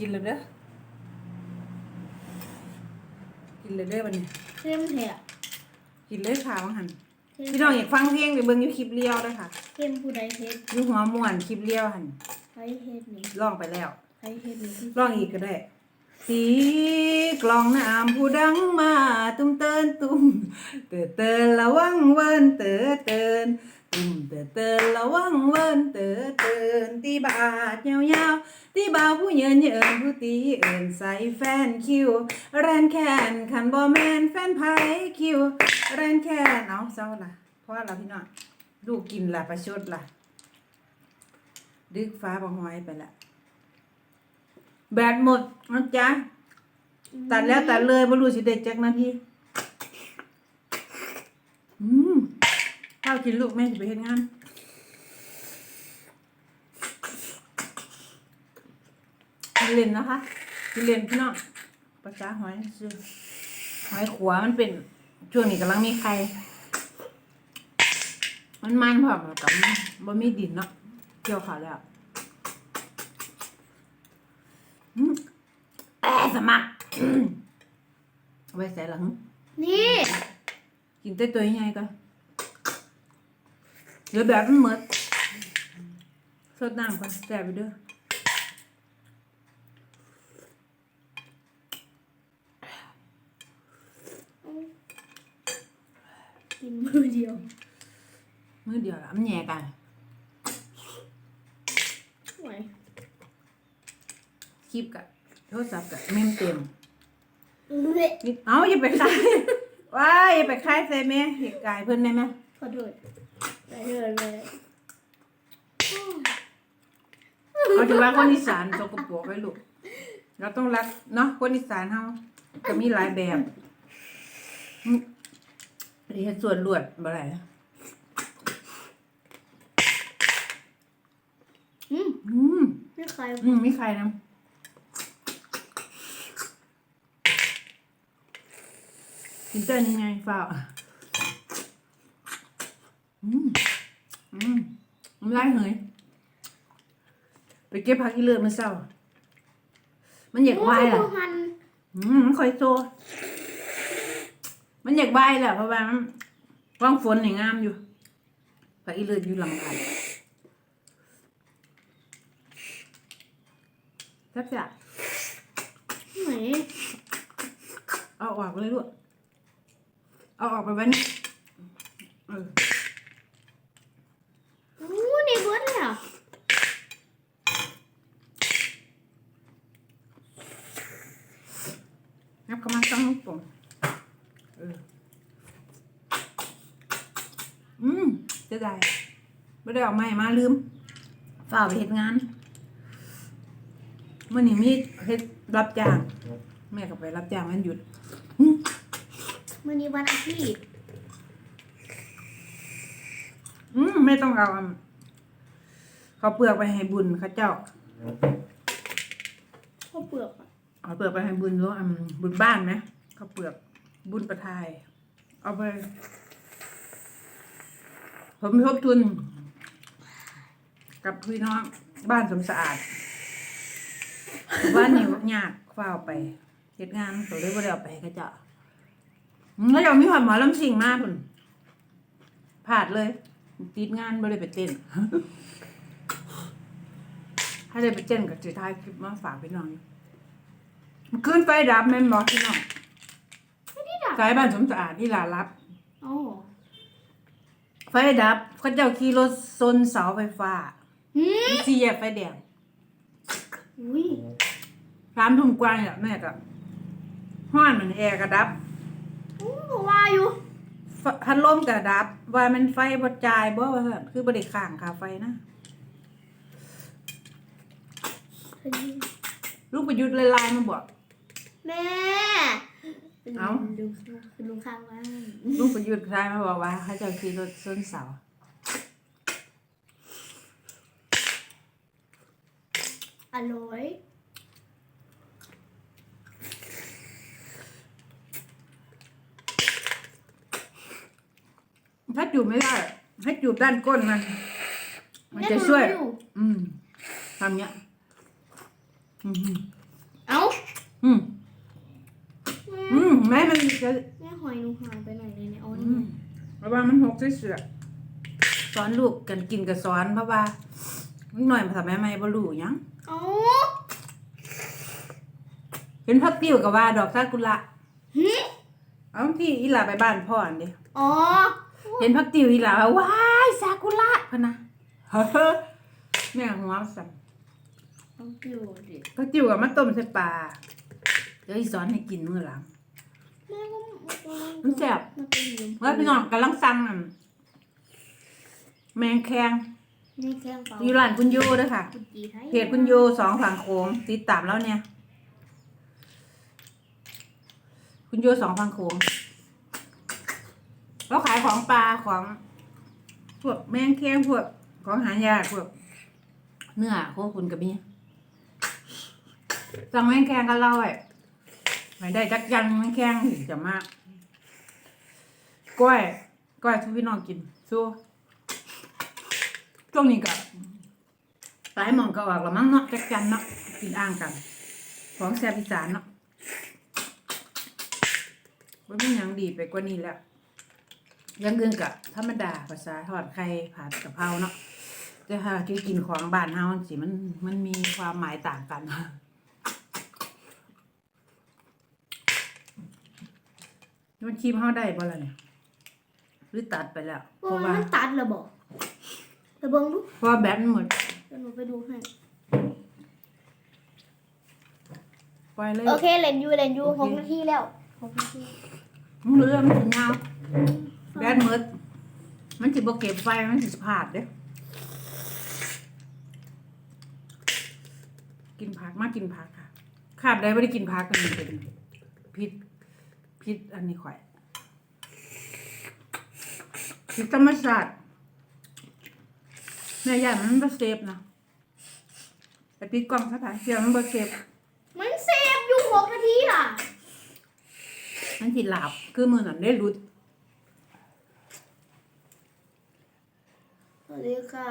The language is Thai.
กินเลยเด้อ กินเลยเด้อวันนี้ เข้มแท้กินเลยค่ะวังหันเข้มพี่น้องอยากฟังเพลงไปเบิ่งอยู่คลิปเลี้ยวด้วยค่ะเข้มผู้ใดเฮ็ดอยู่หัวม่วนคลิปเลี้ยวหันใครเฮ็ดนี่ร้องไปแล้ว ใครเฮ็ดนี่ที่ร้องอีกก็ได้ สีกลองน้ำผู้ดังมา ตุ้มเตินตุ้มเตอเตินระวังเวินเตอเติน ตุ้มเตอเตินระวังเวินเตอเตินตีบาดยาวๆตีบาวผู้เยินเยินผู้ตีเอินใส่แฟนคิว แรนแคนขันบ่แมนแฟนไผคิว แรนแคนเอาเศร้าละเพราะเราพี่น้องลูกกินละประชดละดึกฟ้าบังหอยไปละแบตหมดนะจ๊ะตัดแล้วตัดเลยบรู้สิเด็ดจักนาที่อืม ข้าวกินลูกแม่จะไปเฮ็ดงานกินเลนนะคะกินเลนพี่น้องปลาจ้าหอยซื้อหอยขัวมันเป็นช่วงนี้กำลังมีไข่มันมันพร้อมกับบะมีดินเนาะเกี่ยวขาวแล้วอืมแอะสมัครอืมเอาไว้ใส่หลัง นี่ กินแต่ตัวใหญ่ก็ เดี๋ยวแบบมันหมดสดน้ำก่อนแซ่บไปเด้อกินมือเดียว มือเดียวละมันแย่กันไหวคลิปกับโทรศัพท์กับเมมเต็มเละนี่เอาอย่าไปคายว้ายอย่าไปคายใส่แม่เหตุกายเพิ่นได้ไหมขอโทษ ไปเลยเลยเอาถือว่าคนอีสานสกปรกไว้ลูกเราต้องรักเนาะคนอีสานเฮาก็มีหลายแบบอืมเรียนส่วนลวดบ่ไรอืมอืมไม่ใครอืมมีใครนะกินเต้นยังไงฝ้าว อืมอืมน้ำลายเหยไปเก็บผักอีเลือดมาเศร้า มันอยากไหวล่ะ อืมมันคอยโตมันอยากใบแหละเพราะว่ามันว่างฝนอย่างงามอยู่ผักอีเลือดอยู่ลำพันแซ่บจ้ะไหนเอาออกเลยลูกเอาออกไปไว้นี่เออนี่เบิดเลยเหรอ งับเข้ามาตั้งลูกโป่งเอออืมจะได้ไม่ได้เออกไม่มาลืมฝ่ากไปเฮ็ดงานเมื่อนี้มีเฮ็ดรับจ้าง แม่ก็ไปรับจ้างมันหยุดมื้อนี้วันอาทิตย์อืมไม่ต้องเอาอันเขาวเปลือกไปให้บุญเขาเจ้า ข้าวเปลือกอะ เอาเปลือกไปให้บุญรู้อันบุญบ้านไหมเขาวเปลือกบุญประทาย เอาไป ผมทบทุน กับพี่น้องบ้านสมสะอาดบ้านนี่ยากฝ้าวไปเฮ็ดงานเขาเลยบ่ได้เอาไปให้เจ้าอืมแล้วเดี๋ยวมีความหมอลำสิ่งมากคุณผ่าดเลย ติดงานบ่ได้ไปเต้นถ้าได้ไปเต้นกับสิท้ายคลิปมาฝากพี่น้องอยู่มัน ขึ้นไฟดับแม่นบอกพี่น้องไม่ได้ดับสายบ้านสมสะอาดที่ลารับอ๋อไฟดับเขาเจ้าขี่รถซนเสาไฟฟ้าหืมสี่แยกไฟแดงอุ้ยสามทุ่มกว่าเนี่ยแม่ก็ห้อนเหมือนแอร์กระดับอู้ว่าอยู่ฟพัดลมกระดับ ว่ามันไฟบ่จ่ายบ่ว่าซั่นคือบ่ได้ข้างค่าไฟนะลูกประยุทธ์เลยไลน์มาบอก แม่เอ้าดูคือลุงข้างบ้านลูกประยุทธ์ไลน์มาบอกว่าเขาเจ้าขี่รถซนเสาอร่อยถ้าจูบไม่ได้ให้จูบด้านก้นมัน มันจะช่วย แม่รู้อยู่อืมทำเนี้ยอืม จะแม่หอยหนูหายไปไหนเลยเนี่ยอ๋ออืนี่มเพราะว่ามันหกเสือสอนลูกกันกินกับสอนเพราะว่านิดหน่อยภาษาแม่ไม่บ่รู้หยังอ๋อเห็นพักติ้วกับว่าดอกซากุระหึเอาที่อีหลาไปบ้านพ่ออันเดิอ๋อเห็นพักติ้วอีหลาว่าว้ายซากุระพะนะเฮ้อแม่หัวสั่นต้องปิวดิพักติ้วกับมาต้มใส่ปลาเดี๋ยวอีสอนให้กินมื้อหลังแม่ก็ มันแซ่บมันเป็นยืมแล้วพี่น้องกำลังสั่งนั่นแมงแคงในแกงเปล่าอยู่ร้านคุณโยเด้อค่ะคุณจีไทยเพจคุณโยสองฝั่งโค้งติดตามแล้วเนี่ย คุณโยสองฝั่งโค้งแล้วขายของปลาของพวกแมงแคงพวกของหายากพวกเนื้อโคคุณกับมีสั่งแมงแคงก็เล่าไอ้ไม่ได้จักยันแมงแคงถึงจะมาก ก้อยก้อยทุกพี่น้องกินสู้ช่วงนี้ก็สายหมองก็ออกแล้วมั้งเนาะจักจันเนาะกินอ่างกัน ของแซ่บอีสานเนาะว่ามีหยังดีไปกว่านี้แล้วยังเงินกับธรรมดาภาษาทอดไข่ผัดกะเพราเนาะแต่ถ้าที่กินของบ้านเฮาสิมันมันมีความหมายต่างกันมันคีมเฮาได้บ่ล่ะเนี่ย หรือตัดไปแล้วเพว่าราะว่ามันตัดเหรอบอกไปเบิ่งดูเพราะว่าแบตมันหมดเดี๋ยวหนูไปดูให้ปล่อยเลยโอเคเล่นอยูเล่นอยูโอเคหกนาทีแล้วหกนาทีมึงเรือมันถึงยาวแบตหมดมันสิบ่เก็บไฟมันสิพลาดเด้กินผักมากินผักค่ะ ขาดได้ไม่ได้กินผักกันเป็นพิษพิษอันนี้ข่อย พิษธรรมชาติแม่ใหญ่มันบ่เซฟนะแต่ปิดกล้องซะค่ะเสียมันบ่เซฟมันเซฟอยู่หกนาทีล่ะ มันสิหลับคือมือนั่นได้รุด สวัสดีค่ะ